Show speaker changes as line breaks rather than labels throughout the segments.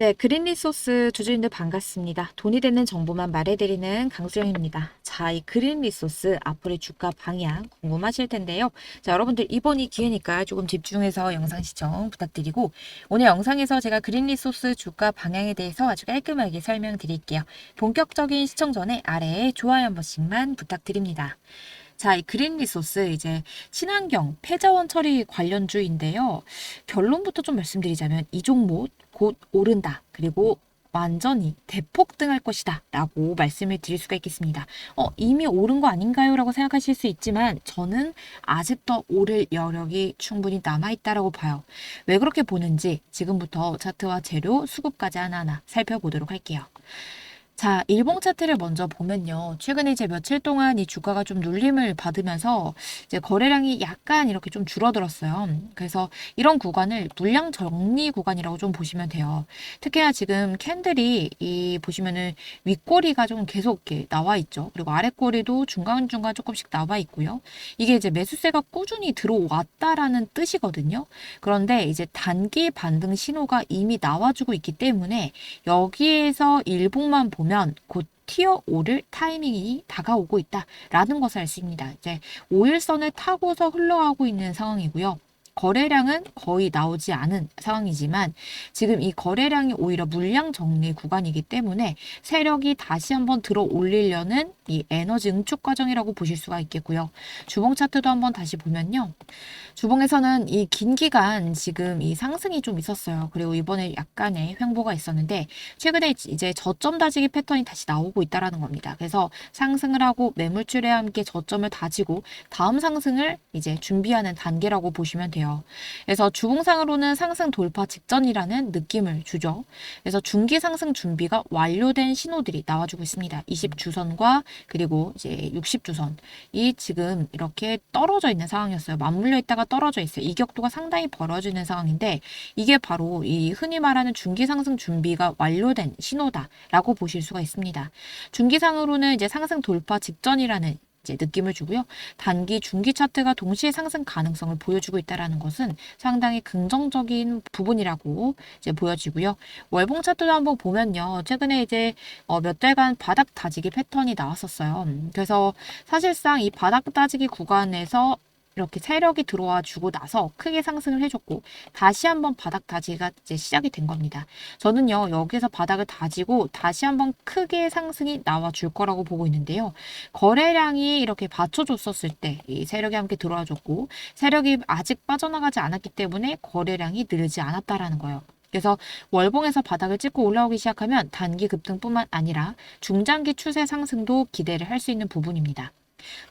네, 그린 리소스 주주님들 반갑습니다. 돈이 되는 정보만 말해드리는 강수영입니다. 자, 이 그린 리소스 앞으로의 주가 방향 궁금하실 텐데요. 자, 여러분들 이번이 기회니까 조금 집중해서 영상 시청 부탁드리고 오늘 영상에서 제가 그린 리소스 주가 방향에 대해서 아주 깔끔하게 설명드릴게요. 본격적인 시청 전에 아래에 좋아요 한 번씩만 부탁드립니다. 자, 이 그린 리소스 이제 친환경 폐자원 처리 관련주인데요. 결론부터 좀 말씀드리자면 이 종목 곧 오른다. 그리고 완전히 대폭등할 것이다. 라고 말씀을 드릴 수가 있겠습니다. 어, 이미 오른 거 아닌가요? 라고 생각하실 수 있지만 저는 아직 더 오를 여력이 충분히 남아있다라고 봐요. 왜 그렇게 보는지 지금부터 차트와 재료, 수급까지 하나하나 살펴보도록 할게요. 자, 일봉 차트를 먼저 보면요. 최근에 이제 며칠 동안 이 주가가 좀 눌림을 받으면서 이제 거래량이 약간 이렇게 좀 줄어들었어요. 그래서 이런 구간을 물량 정리 구간이라고 좀 보시면 돼요. 특히나 지금 캔들이 이 보시면은 윗꼬리가 좀 계속 이렇게 나와 있죠. 그리고 아랫꼬리도 중간중간 조금씩 나와 있고요. 이게 이제 매수세가 꾸준히 들어왔다라는 뜻이거든요. 그런데 이제 단기 반등 신호가 이미 나와주고 있기 때문에 여기에서 일봉만 보면 곧 티어 5를 타이밍이 다가오고 있다라는 것을 알 수 있습니다. 이제 5일선을 타고서 흘러가고 있는 상황이고요. 거래량은 거의 나오지 않은 상황이지만 지금 이 거래량이 오히려 물량 정리 구간이기 때문에 세력이 다시 한번 들어 올리려는 이 에너지 응축 과정이라고 보실 수가 있겠고요. 주봉 차트도 한번 다시 보면요. 주봉에서는 이 긴 기간 지금 이 상승이 좀 있었어요. 그리고 이번에 약간의 횡보가 있었는데 최근에 이제 저점 다지기 패턴이 다시 나오고 있다라는 겁니다. 그래서 상승을 하고 매물줄에 함께 저점을 다지고 다음 상승을 이제 준비하는 단계라고 보시면 돼요. 그래서 주봉상으로는 상승 돌파 직전이라는 느낌을 주죠. 그래서 중기 상승 준비가 완료된 신호들이 나와주고 있습니다. 20주선과 그리고 이제 60주선 이 지금 이렇게 떨어져 있는 상황이었어요. 맞물려 있다가 떨어져 있어요. 이 격도가 상당히 벌어지는 상황인데 이게 바로 이 흔히 말하는 중기 상승 준비가 완료된 신호다라고 보실 수가 있습니다. 중기상으로는 이제 상승 돌파 직전이라는 이제 느낌을 주고요. 단기, 중기 차트가 동시에 상승 가능성을 보여주고 있다라는 것은 상당히 긍정적인 부분이라고 이제 보여지고요. 월봉 차트도 한번 보면요. 최근에 이제 어, 몇 달간 바닥 다지기 패턴이 나왔었어요. 그래서 사실상 이 바닥 다지기 구간에서 이렇게 세력이 들어와 주고 나서 크게 상승을 해줬고 다시 한번 바닥 다지기가 이제 시작이 된 겁니다. 저는요 여기서 바닥을 다지고 다시 한번 크게 상승이 나와 줄 거라고 보고 있는데요. 거래량이 이렇게 받쳐줬었을 때 이 세력이 함께 들어와 줬고 세력이 아직 빠져나가지 않았기 때문에 거래량이 늘지 않았다라는 거예요. 그래서 월봉에서 바닥을 찍고 올라오기 시작하면 단기 급등뿐만 아니라 중장기 추세 상승도 기대를 할 수 있는 부분입니다.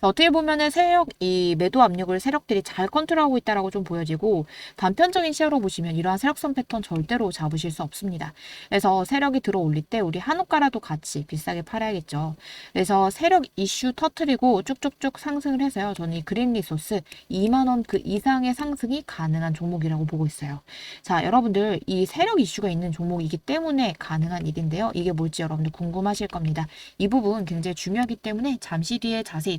어떻게 보면은 세력 이 매도 압력을 세력들이 잘 컨트롤하고 있다라고 좀 보여지고 단편적인 시야로 보시면 이러한 세력선 패턴 절대로 잡으실 수 없습니다. 그래서 세력이 들어 올릴 때 우리 한옥가라도 같이 비싸게 팔아야겠죠. 그래서 세력 이슈 터트리고 쭉쭉쭉 상승을 해서요. 저는 이 그린 리소스 2만 원 그 이상의 상승이 가능한 종목이라고 보고 있어요. 자, 여러분들 이 세력 이슈가 있는 종목이기 때문에 가능한 일인데요. 이게 뭘지 여러분들 궁금하실 겁니다. 이 부분 굉장히 중요하기 때문에 잠시 뒤에 자세히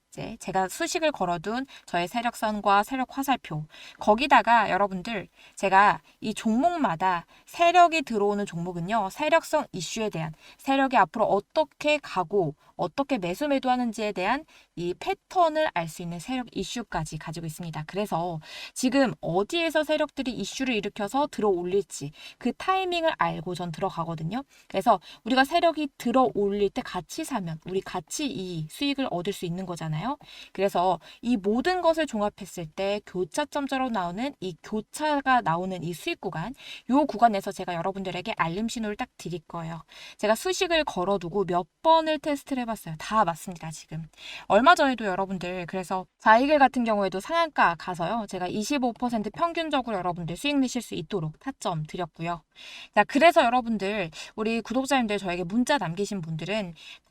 이제 제가 수식을 걸어둔 저의 세력선과 세력 화살표. 거기다가 여러분들 제가 이 종목마다 세력이 들어오는 종목은요 세력성 이슈에 대한 세력이 앞으로 어떻게 가고 어떻게 매수 매도하는지에 대한 이 패턴을 알 수 있는 세력 이슈까지 가지고 있습니다. 그래서 지금 어디에서 세력들이 이슈를 일으켜서 들어 올릴지 그 타이밍을 알고 전 들어가거든요. 그래서 우리가 세력이 들어 올릴 때 같이 사면 우리 같이 이 수익을 얻을 수 있는 거잖아요. 그래서 이 모든 것을 종합했을 때 교차점자로 나오는 이 교차가 나오는 이 수익 구간 요 구간에서 제가 여러분들에게 알림 신호를 딱 드릴 거예요. 제가 수식을 걸어두고 몇 번을 테스트를 해봤 어요. 다 맞습니다, 지금. 얼마 전에도 여러분들, 그래서 자이글 같은 경우에도 상한가 가서요. 제가 25% 평균적으로 여러분들 수익 내실 수 있도록 타점 드렸고요. 자, 그래서 여러분들, 우리 구독자님들 저에게 문자 남기신 분들은 다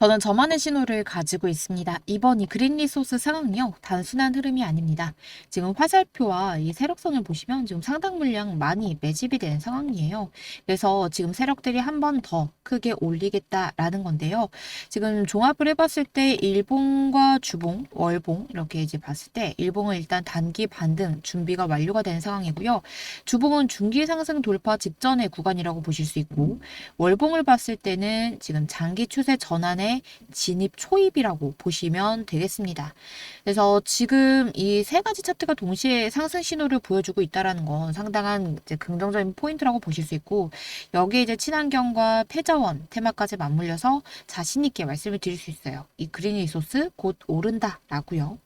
저는 저만의 신호를 가지고 있습니다. 이번 이 그린 리소스 상황이요. 단순한 흐름이 아닙니다. 지금 화살표와 이 세력선을 보시면 지금 상당 물량 많이 매집이 된 상황이에요. 그래서 지금 세력들이 한 번 더 크게 올리겠다라는 건데요. 지금 종합을 해봤을 때 일봉과 주봉, 월봉 이렇게 이제 봤을 때 일봉은 일단 단기 반등 준비가 완료가 된 상황이고요. 주봉은 중기 상승 돌파 직전의 구간이라고 보실 수 있고 월봉을 봤을 때는 지금 장기 추세 전환에 진입 초입이라고 보시면 되겠습니다. 그래서 지금 이 세 가지 차트가 동시에 상승 신호를 보여주고 있다라는 건 상당한 이제 긍정적인 포인트라고 보실 수 있고 여기에 이제 친환경과 폐자원 테마까지 맞물려서 자신 있게 말씀을 드릴 수 있어요. 이 그린 리소스 곧 오른다라고요.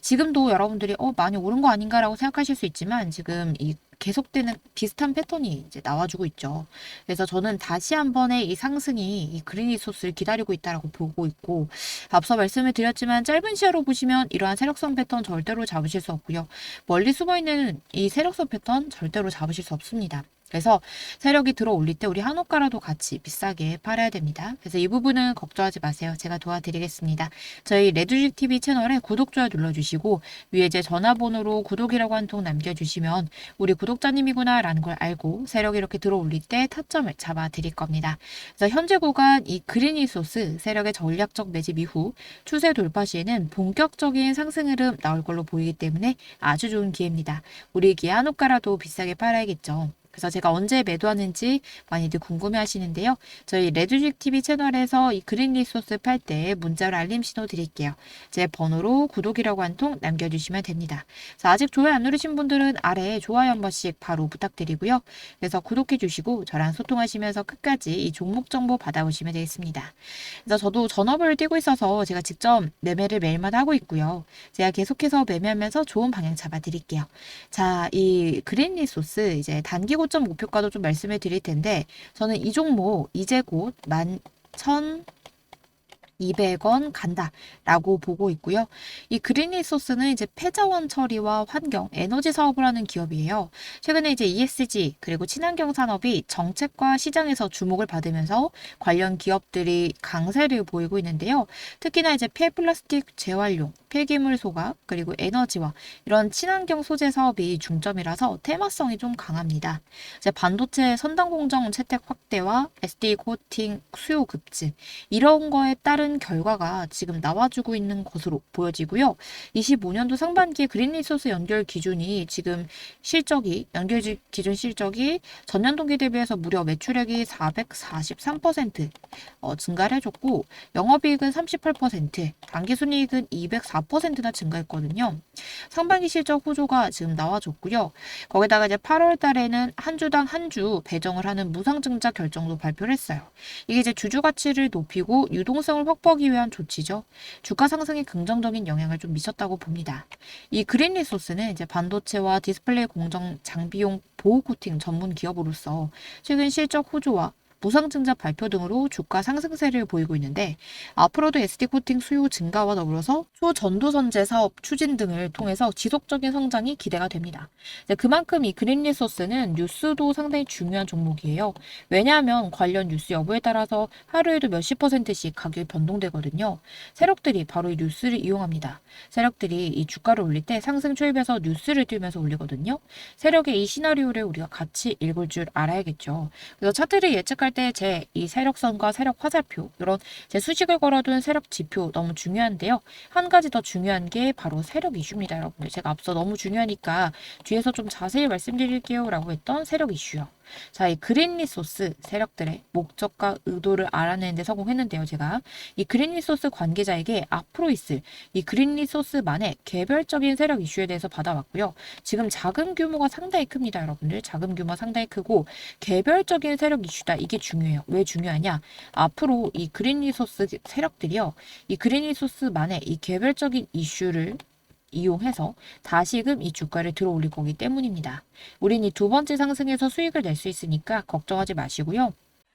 지금도 여러분들이 어 많이 오른 거 아닌가라고 생각하실 수 있지만 지금 이 계속되는 비슷한 패턴이 이제 나와주고 있죠. 그래서 저는 다시 한 번의 이 상승이 이 그린이 소스를 기다리고 있다라고 보고 있고 앞서 말씀을 드렸지만 짧은 시야로 보시면 이러한 세력성 패턴 절대로 잡으실 수 없고요. 멀리 숨어 있는 이 세력성 패턴 절대로 잡으실 수 없습니다. 그래서 세력이 들어 올릴 때 우리 한옥가라도 같이 비싸게 팔아야 됩니다. 그래서 이 부분은 걱정하지 마세요. 제가 도와드리겠습니다. 저희 레드직 TV 채널에 구독, 좋아요 눌러주시고 위에 제 전화번호로 구독이라고 한 통 남겨주시면 우리 구독자님이구나 라는 걸 알고 세력이 이렇게 들어 올릴 때 타점을 잡아 드릴 겁니다. 그래서 현재 구간 이 그린이 소스 세력의 전략적 매집 이후 추세 돌파 시에는 본격적인 상승 흐름 나올 걸로 보이기 때문에 아주 좋은 기회입니다. 우리 기아 한옥가라도 비싸게 팔아야겠죠. 그래서 제가 언제 매도하는지 많이들 궁금해 하시는데요. 저희 레드직 TV 채널에서 이 그린 리소스 팔 때 문자로 알림 신호 드릴게요. 제 번호로 구독이라고 한 통 남겨주시면 됩니다. 자, 아직 좋아요 안 누르신 분들은 아래에 좋아요 한 번씩 바로 부탁드리고요. 그래서 구독해 주시고 저랑 소통하시면서 끝까지 이 종목 정보 받아보시면 되겠습니다. 그래서 저도 전업을 뛰고 있어서 제가 직접 매매를 매일마다 하고 있고요. 제가 계속해서 매매하면서 좋은 방향 잡아 드릴게요. 자, 이 그린 리소스 이제 단기 고점 목표가도 좀 말씀을 드릴 텐데 저는 이 종목 이제 곧 11,200원 간다라고 보고 있고요. 이 그린리 소스는 이제 폐자원 처리와 환경, 에너지 사업을 하는 기업이에요. 최근에 이제 ESG 그리고 친환경 산업이 정책과 시장에서 주목을 받으면서 관련 기업들이 강세를 보이고 있는데요. 특히나 이제 폐플라스틱 재활용, 폐기물 소각, 그리고 에너지와 이런 친환경 소재 사업이 중점이라서 테마성이 좀 강합니다. 이제 반도체 선단 공정 채택 확대와 SD 코팅 수요 급증 이런 거에 따른 결과가 지금 나와주고 있는 것으로 보여지고요. 25년도 상반기에 그린 리소스 연결 기준이 지금 실적이 연결 지- 기준 실적이 전년 동기 대비해서 무려 매출액이 443% 어, 증가를 해줬고 영업이익은 38%, 당기순이익은 204%나 증가했거든요. 상반기 실적 호조가 지금 나와줬고요. 거기다가 이제 8월 달에는 한 주당 한 주 배정을 하는 무상증자 결정도 발표를 했어요. 이게 이제 주주 가치를 높이고 유동성을 확 보하기 위한 조치죠. 주가 상승에 긍정적인 영향을 좀 미쳤다고 봅니다. 이 그린 리소스는 이제 반도체와 디스플레이 공정 장비용 보호 코팅 전문 기업으로서 최근 실적 호조와 무상증자 발표 등으로 주가 상승세를 보이고 있는데 앞으로도 SD 코팅 수요 증가와 더불어서 초전도선제 사업 추진 등을 통해서 지속적인 성장이 기대가 됩니다. 이제 그만큼 이 그린 리소스는 뉴스도 상당히 중요한 종목이에요. 왜냐하면 관련 뉴스 여부에 따라서 하루에도 몇십 퍼센트씩 가격이 변동되거든요. 세력들이 바로 이 뉴스를 이용합니다. 세력들이 이 주가를 올릴 때 상승 초입에서 뉴스를 띄우면서 올리거든요. 세력의 이 시나리오를 우리가 같이 읽을 줄 알아야겠죠. 그래서 차트를 예측할 때 제 이 세력선과 세력 화살표 이런 제 수식을 걸어둔 세력 지표 너무 중요한데요. 한 가지 더 중요한 게 바로 세력 이슈입니다, 여러분들. 제가 앞서 너무 중요하니까 뒤에서 좀 자세히 말씀드릴게요 라고 했던 세력 이슈요. 자, 이 그린 리소스 세력들의 목적과 의도를 알아내는 데 성공했는데요, 제가. 이 그린 리소스 관계자에게 앞으로 있을 이 그린 리소스만의 개별적인 세력 이슈에 대해서 받아왔고요. 지금 자금 규모가 상당히 큽니다, 여러분들. 자금 규모 상당히 크고 개별적인 세력 이슈다. 이게 중요해요. 왜 중요하냐? 앞으로 이 그린 리소스 세력들이요. 이 그린 리소스만의 이 개별적인 이슈를 이용해서 다시금 이 주가를 들어 올릴 거기 때문입니다. 우린 이 두 번째 상승에서 수익을 낼 수 있으니까 걱정하지 마시고요.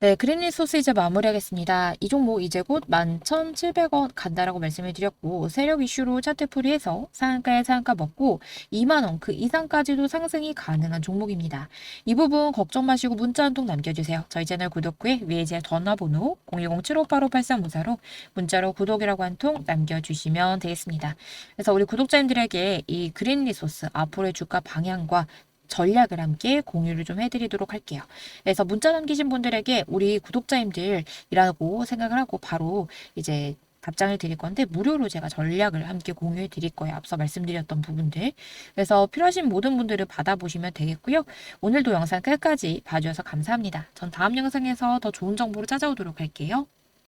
네, 그린리 소스 이제 마무리하겠습니다. 이 종목 이제 곧 11,700원 간다라고 말씀을 드렸고 세력 이슈로 차트 풀이해서 상한가에 상한가 먹고 2만원 그 이상까지도 상승이 가능한 종목입니다. 이 부분 걱정 마시고 문자 한 통 남겨주세요. 저희 채널 구독 후에 위에 제 전화번호 010-7585-8354로 문자로 구독이라고 한 통 남겨주시면 되겠습니다. 그래서 우리 구독자님들에게 이 그린리 소스 앞으로의 주가 방향과 전략을 함께 공유를 좀 해드리도록 할게요. 그래서 문자 남기신 분들에게 우리 구독자님들이라고 생각을 하고 바로 이제 답장을 드릴 건데 무료로 제가 전략을 함께 공유해 드릴 거예요. 앞서 말씀드렸던 부분들. 그래서 필요하신 모든 분들을 받아보시면 되겠고요. 오늘도 영상 끝까지 봐주셔서 감사합니다. 전 다음 영상에서 더 좋은 정보로 찾아오도록 할게요.